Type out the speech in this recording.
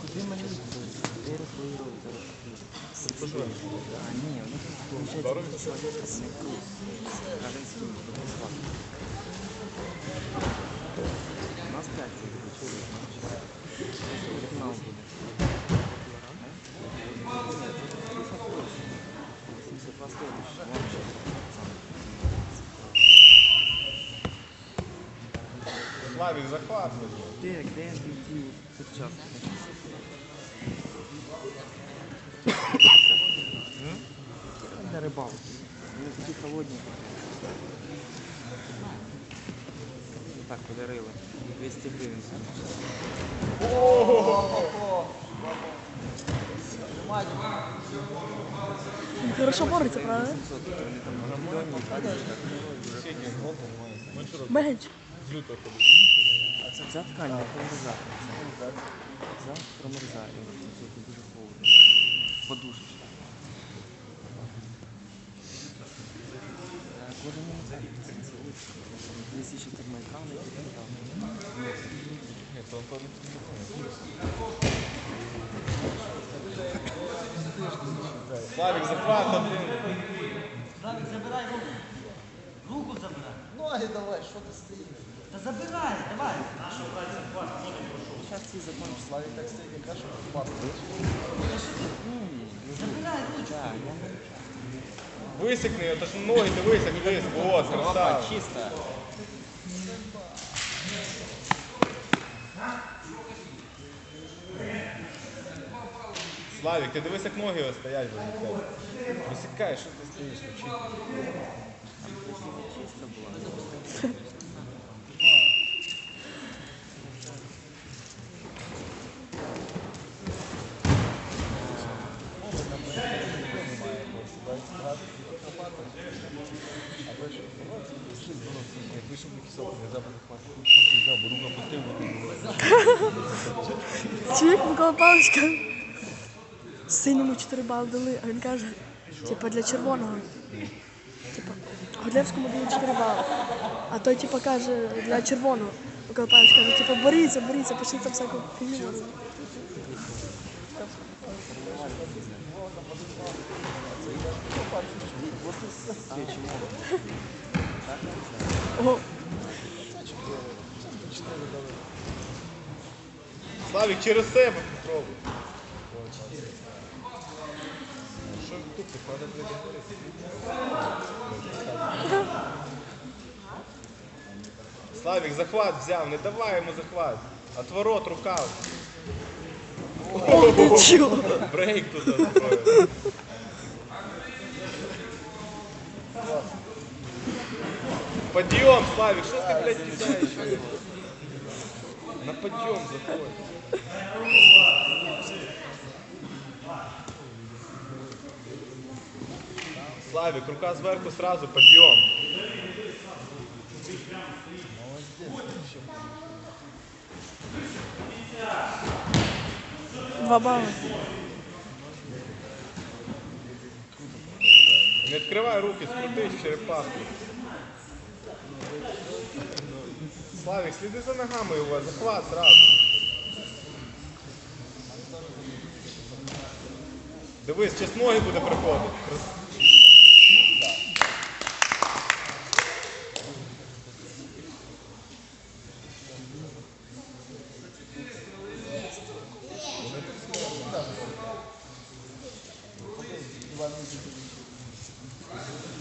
Куди мені двері твої робити? А, ні, вони виходить, чоловіка не круг. Разом з ним буде склад. У нас п'ять буде, чоловік, значить. Фінал буде. Ні, тут 50 плюс. 72 следующий. Славік, захват. Де, де MVP тут час? Для рибалки. Вони такі холодні. Так, подарили. 200 гривень. Хорошо бореться, правда? 700, вони там мільйонні. Менш. Ця ткань не промерзає. Ця промерзає. Це дуже холодно. Подушечка. Е, Кожен не Якщо ще термоекрани, то там. Славік, захват один. Забирай руку. Руку забирай. Ноги давай, що ти стоїш? Та забирай, давай. Зараз ці закончаться. Славік так стоїть, яка що папа. Забирай ручку. Так, я не Висікни, його, то ж ноги ти висік, висік. От, красава. чисто. Славік, ти дивись, як ноги стоять возле тебе. Висікай, що ти стоїш. Чисто. Чоловік Микола Павлович каже, синьому 4 бали дали, а він каже, типа для червоного. Типа, Годлевському дали 4 бали. А той типа каже для червоного. Микола Павлович каже, типа боріться, боріться, пишіть там всяку фігню. Ого, Славік, через себе попробуй. Славік, захват взяв, не давай йому захват. Отворот, рукав. О, ти чого? Брейк тут устроїв. Подъем, Славик, что ты, блядь, кидаешь? На подъем заходь. Славик, рука сверху сразу, подъем. Два бали. Не відкривай руки, скрутись черепаху. Славик, сліди за ногами у вас, захват зразу. Дивись, зараз ноги буде приходити. Right.